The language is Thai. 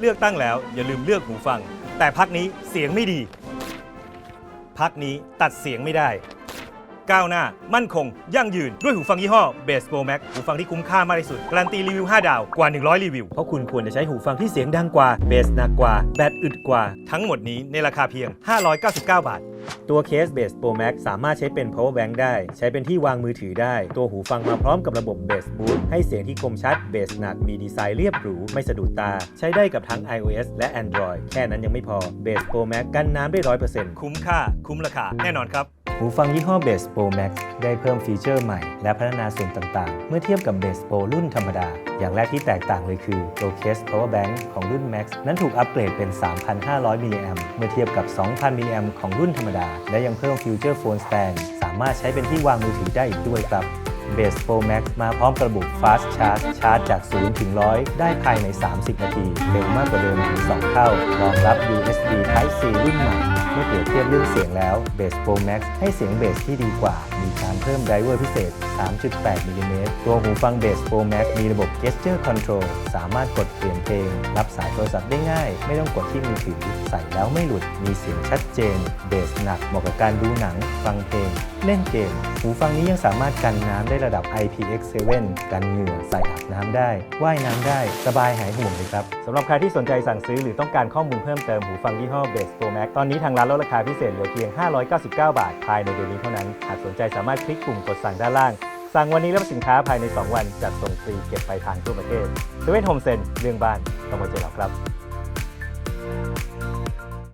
เลือกตั้งแล้ว อย่าลืมเลือกหูฟัง แต่พักนี้เสียงไม่ดี พักนี้ตัดเสียงไม่ได้ ก้าวหน้า มั่นคง ยั่งยืน ด้วยหูฟังยี่ห้อ Base Pro Max หูฟังที่คุ้มค่ามากที่สุดการันตีรีวิว 5 ดาวกว่า 100 รีวิว เพราะคุณควรจะใช้หูฟังที่เสียงดังกว่าเบสหนักกว่า แบตอึดกว่า ทั้งหมดนี้ในราคาเพียง 599 บาท ตัวเคส Base Pro Max สามารถใช้เป็น power bank ได้ ใช้เป็นที่วางมือถือได้ ตัวหูฟังมาพร้อมกับระบบ Bass Boost ให้เสียงที่คมชัด เบสหนัก มีดีไซน์เรียบหรู ไม่สะดุดตา ใช้ได้กับทั้ง iOS และ Android แค่นั้นยังไม่พอ Base Pro Max กันน้ำได้ 100%คุ้มค่า คุ้มราคา แน่นอนครับ หูฟังยี่ห้อ Base Pro Max ได้เพิ่มฟีเจอร์ใหม่ และพัฒนาส่วนต่างๆ เมื่อเทียบกับ Base Pro รุ่นธรรมดา อย่างแรกที่แตกต่างเลยคือตัวเคส Power Bank ของรุ่น Max นั้นถูกอัปเกรดเป็น 3,500 มิลลิแอมเมื่อเทียบกับ 2,000 มิลลิแอมของรุ่นธรรมดา และยังเพิ่มฟิวเจอร์โฟนสแตนสามารถใช้เป็นที่วางมือถือได้อีกด้วยครับ Base Pro Max มาพร้อมกระบบ Fast Charge ชาร์จจาก 0 ถึง 100 ได้ภายใน 30 นาที เร็วมากกว่าเดิมถึง 2 เท่ารองรับ USB Type C รุ่นใหม่ เมื่อเปรียบเทียบเรื่องเสียงแล้ว Base Pro Max ให้เสียงเบสที่ดีกว่า มีการเพิ่มไดเวอร์พิเศษ 3.8มิลลิเมตรตัวหูฟัง Base Pro Max มีระบบ Gesture Control สามารถกดเปลี่ยนเพลง รับสายโทรศัพท์ได้ง่าย ไม่ต้องกดที่มือถือ ใส่แล้วไม่หลุด มีเสียงชัดเจน เบสหนักเหมาะกับการดูหนัง ฟัง เล่นเกม หูฟังนี้ยังสามารถกันน้ำได้ระดับ IPX7 กันเหงื่อใส่อาบน้ำได้ ว่ายน้ำได้ สบายหายห่วงเลยครับสำหรับใครที่สนใจสั่งซื้อหรือต้องการข้อมูลเพิ่มเติมหูฟังยี่ห้อ Base Pro Max ตอนนี้ทางร้านลดราคาพิเศษเหลือเพียง 599 บาท ภายในเดือนนี้เท่านั้น หากสนใจสามารถคลิกปุ่มกดสั่งด้านล่าง สั่งวันนี้รับสินค้าภายใน 2 วันจัดส่งฟรีเก็บปลายทางทั่วประเทศเซเว่นโฮมเซ็นเรื่องบ้านต้องมาเจอเราครับ